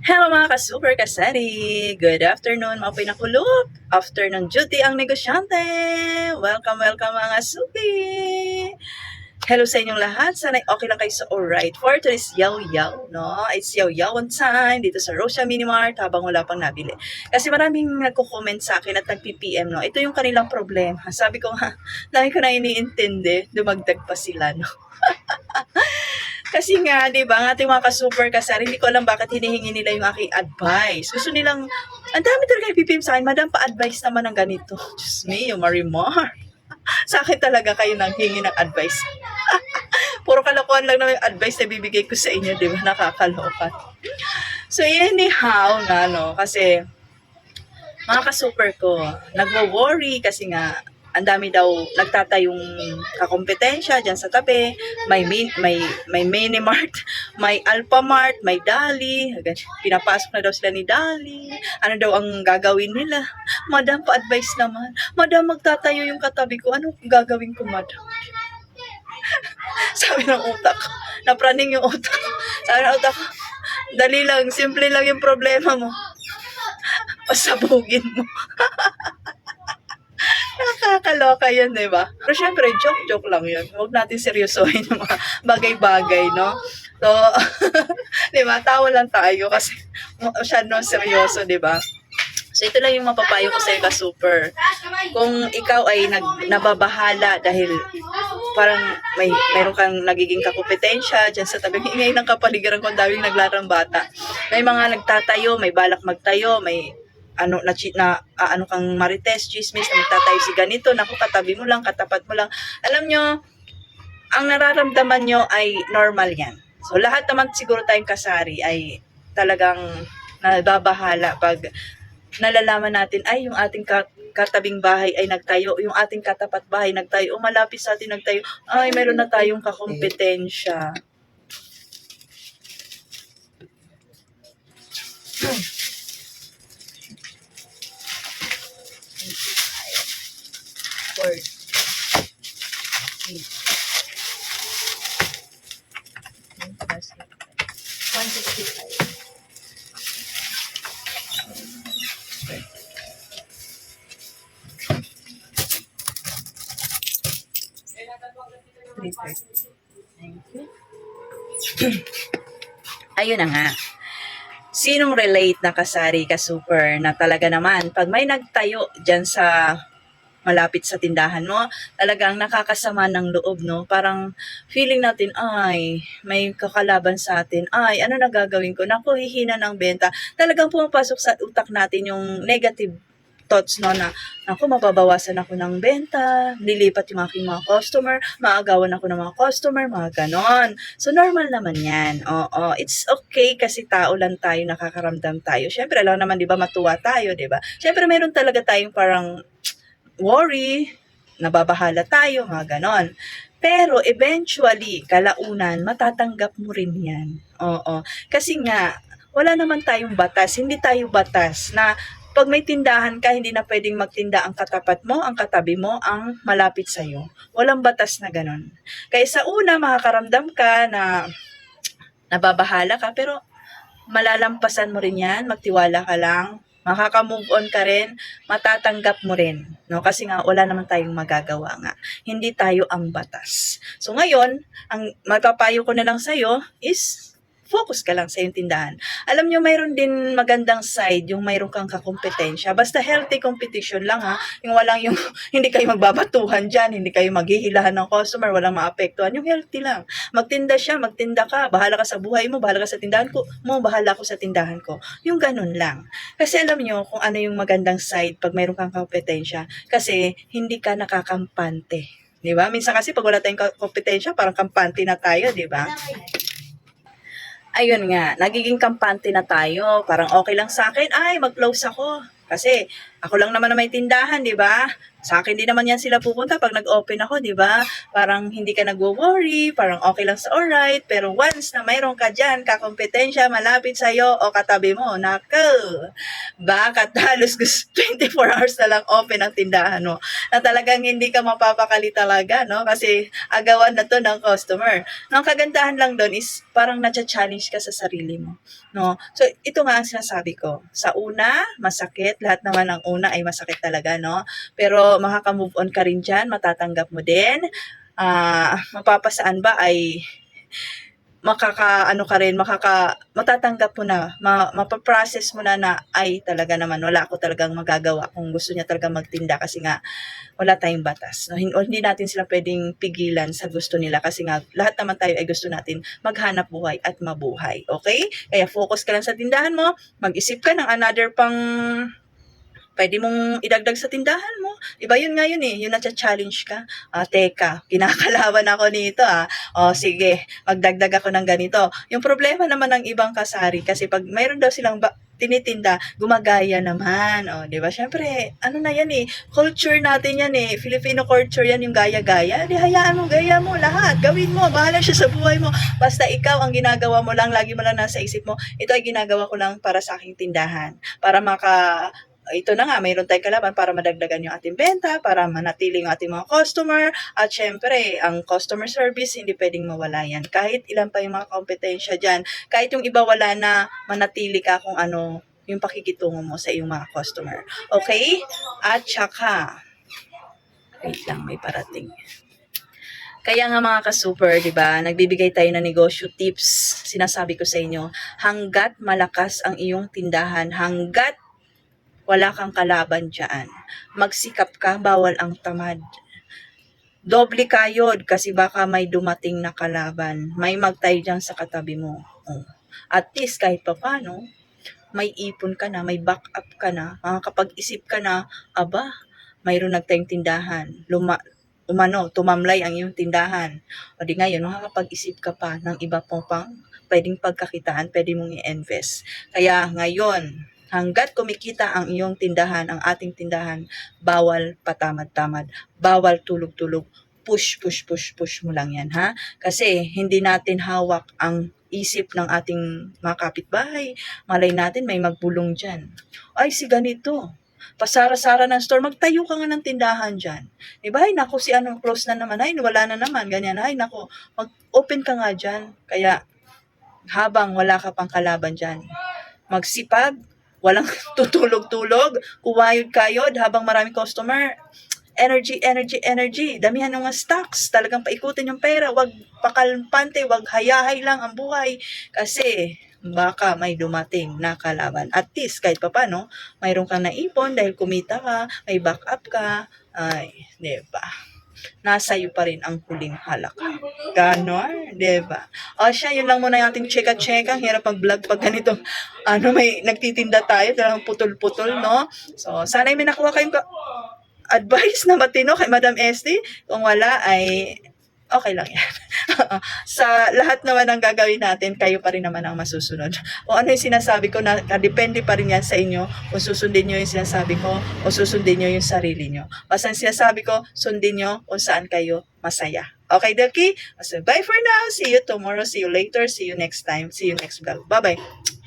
Hello mga ka-super kasari! Good afternoon mga pinakulop! After ng duty ang negosyante! Welcome, welcome mga suki! Hello sa inyong lahat. Sana okay lang kayo sa alright. For today's yaw yaw, no? It's yaw yaw on time dito sa Rosia Minimart habang wala pang nabili. Kasi maraming nagko-comment sa akin at nag-PPM, no? Ito yung kanilang problema. Sabi ko nga, dahil ko na iniintindi, dumagdag pa sila, no? Kasi nga, di ba, ang ating mga ka-super kasari, hindi ko alam bakit hinihingi nila yung aking advice. Gusto nilang, ang dami talaga ipipim sa akin, madam, pa-advice naman ng ganito. Diyos me, yung Marimar. sa akin talaga kayo nang hingi ng advice. Puro kalokohan lang naman yung advice na bibigay ko sa inyo, di ba? Nakakaloka. So, anyhow nga, no, kasi, mga ka-super ko, nagwo-worry kasi nga, ang dami daw nagtatayong kakompetensya diyan sa tabi. May min, may may Minimart, may Alphamart, may Dali. Pinapasok na daw sila ni Dali. Ano daw ang gagawin nila? Madam, pa-advise naman. Madam, magtatayo yung katabi ko. Ano gagawin ko, madam? Sabi ng utak ko. Napraning yung utak ko. Sabi ng utak ko, dali lang, simple lang yung problema mo. Pasabugin mo. Nakakaloka yun, di ba? Pero syempre, joke-joke lang yun. Huwag natin seryosohin yung mga bagay-bagay, no? So, di ba? Tawa lang tayo kasi masyadong seryoso, di ba? So, ito lang yung mapapayo ko sa'yo ka-super. Kung ikaw ay nag, nababahala dahil parang may meron kang nagiging kakompetensya dyan sa tabi. Ngayon ng kapaligiran ko, ang daming naglarang bata. May mga nagtatayo, may balak magtayo, may ano na, na ah, ano kang marites, chismis, na magtatayo si ganito, naku, katabi mo lang, katapat mo lang. Alam nyo, ang nararamdaman nyo ay normal yan. So, lahat naman siguro tayong kasari ay talagang nababahala pag nalalaman natin, ay, yung ating ka- katabing bahay ay nagtayo, yung ating katapat bahay nagtayo, o malapit sa atin nagtayo, ay, meron na tayong kakompetensya. Four. Plus eight. One sixty-five. Three thirty. Thank you. Ayun na nga. Sinong relate na kasari ka super na talaga naman pag may nagtayo dyan sa malapit sa tindahan mo, talagang nakakasama ng loob, no? Parang feeling natin, ay, may kakalaban sa atin. Ay, ano na gagawin ko? Naku, hihina ng benta. Talagang pumapasok sa utak natin yung negative thoughts, no? Na, naku, mababawasan ako ng benta, lilipat yung aking mga customer, maagawan ako ng mga customer, mga ganon. So, normal naman yan. Oo, it's okay kasi tao lang tayo, nakakaramdam tayo. Siyempre, alam naman, di ba, matuwa tayo, di ba? Siyempre, meron talaga tayong parang worry, nababahala tayo, mga ganon. Pero eventually, kalaunan, matatanggap mo rin yan. Oo. Kasi nga, wala naman tayong batas, hindi tayo batas na pag may tindahan ka, hindi na pwedeng magtinda ang katapat mo, ang katabi mo, ang malapit sa'yo. Walang batas na ganon. Kaya sa una, makakaramdam ka na nababahala ka, pero malalampasan mo rin yan, magtiwala ka lang, makaka-move on ka rin, matatanggap mo rin. No? Kasi nga, wala naman tayong magagawa nga. Hindi tayo ang batas. So ngayon, ang mapapayo ko na lang sa'yo is focus ka lang sa iyong tindahan. Alam nyo, mayroon din magandang side yung mayroon kang kakompetensya. Basta healthy competition lang ha. Yung walang yung, hindi kayo magbabatuhan dyan, hindi kayo maghihilahan ng customer, walang maapektuhan. Yung healthy lang. Magtinda siya, magtinda ka, bahala ka sa buhay mo, bahala ka sa tindahan ko, mo, bahala ako sa tindahan ko. Yung ganun lang. Kasi alam nyo kung ano yung magandang side pag mayroon kang kompetensya. Kasi hindi ka nakakampante. Di ba? Minsan kasi pag wala tayong kompetensya, parang kampante na tayo, di ba? Ayun nga, nagiging kampante na tayo. Parang okay lang sa akin, ay, mag-close ako. Kasi, Ako lang naman na may tindahan, di ba? Sa akin din naman yan sila pupunta pag nag-open ako, di ba? Parang hindi ka nagwo-worry, parang okay lang sa alright. Pero once na mayroon ka dyan, kakompetensya, malapit sa'yo o katabi mo, nako, bakit halos gusto 24 hours na lang open ang tindahan mo. Na talagang hindi ka mapapakali talaga, no? Kasi agawan na to ng customer. No, ang kagandahan lang doon is parang na-challenge ka sa sarili mo. No? So, ito nga ang sinasabi ko. Sa una, masakit. Lahat naman ang una ay masakit talaga, no? Pero makaka-move on ka rin dyan, matatanggap mo din. Ah, mapapasaan ba ay makaka ano ka rin makaka matatanggap mo na ma, mapaprocess mo na na ay talaga naman wala ako talagang magagawa kung gusto niya talaga magtinda kasi nga wala tayong batas no? Hindi natin sila pwedeng pigilan sa gusto nila kasi nga lahat naman tayo ay gusto natin maghanap buhay at mabuhay okay kaya focus ka lang sa tindahan mo mag-isip ka ng another pang pwede mong idagdag sa tindahan mo. Iba yun nga yun eh, yun na-challenge ka. Ah, teka, kinakalaban ako nito ah. O sige, magdagdag ako ng ganito. Yung problema naman ng ibang kasari kasi pag mayroon daw silang ba- tinitinda, gumagaya naman. O, di ba? Syempre, ano na yan eh, culture natin yan eh, Filipino culture yan yung gaya-gaya. Di hayaan mo, gaya mo lahat, gawin mo, bahala siya sa buhay mo. Basta ikaw ang ginagawa mo lang, lagi mo lang nasa isip mo, ito ay ginagawa ko lang para sa aking tindahan. Para maka ito na nga, mayroon tayong kalaban para madagdagan yung ating benta, para manatili yung ating mga customer, at syempre, ang customer service, hindi pwedeng mawala yan. Kahit ilan pa yung mga kompetensya dyan, kahit yung iba wala na, manatili ka kung ano yung pakikitungo mo sa iyong mga customer. Okay? At saka, wait lang, may parating. Kaya nga mga ka-super, di ba, nagbibigay tayo ng negosyo tips. Sinasabi ko sa inyo, hanggat malakas ang iyong tindahan, hanggat wala kang kalaban dyan. Magsikap ka, bawal ang tamad. Doble kayod kasi baka may dumating na kalaban. May magtay dyan sa katabi mo. Oh. At least kahit pa paano, may ipon ka na, may backup ka na, makakapag-isip ka na, aba, mayroon nagtayong tindahan. Luma, umano, tumamlay ang iyong tindahan. O di ngayon, makakapag-isip ka pa ng iba po pang pwedeng pagkakitaan, pwede mong i-invest. Kaya ngayon, hanggat kumikita ang iyong tindahan, ang ating tindahan, bawal patamad-tamad, bawal tulog-tulog, push, push, push, push mo lang yan, ha? Kasi hindi natin hawak ang isip ng ating mga kapitbahay. Malay natin may magbulong dyan. Ay, si ganito. Pasara-sara ng store, magtayo ka nga ng tindahan dyan. Diba? Ay, naku, si ano, close na naman. Ay, wala na naman. Ganyan. Ay, naku, mag-open ka nga dyan. Kaya, habang wala ka pang kalaban dyan, magsipag, walang tutulog-tulog, kuwayod-kayod habang maraming customer, energy, energy, energy. Damihan ng mga stocks. Talagang paikutin yung pera. Wag pakalpante, wag hayahay lang ang buhay. Kasi baka may dumating na kalaban. At least, kahit pa paano, mayroon kang naipon dahil kumita ka, may backup ka. Ay, di ba? Nasa iyo pa rin ang huling halaka. Ganon, di? O siya, yun lang muna yung ating cheka-cheka. Ang hirap mag-vlog pag ganito. Ano, may nagtitinda tayo, talagang putol-putol, no? So, sana may nakuha kayong ka- advice na matino kay Madam Esty. Kung wala, ay okay lang yan. sa lahat naman ng gagawin natin, kayo pa rin naman ang masusunod. O ano yung sinasabi ko, na, depende pa rin yan sa inyo kung susundin nyo yung sinasabi ko o susundin nyo yung sarili nyo. Basta ang sinasabi ko, sundin nyo kung saan kayo masaya. Okay, Delki? So, bye for now. See you tomorrow. See you later. See you next time. See you next vlog. Bye-bye.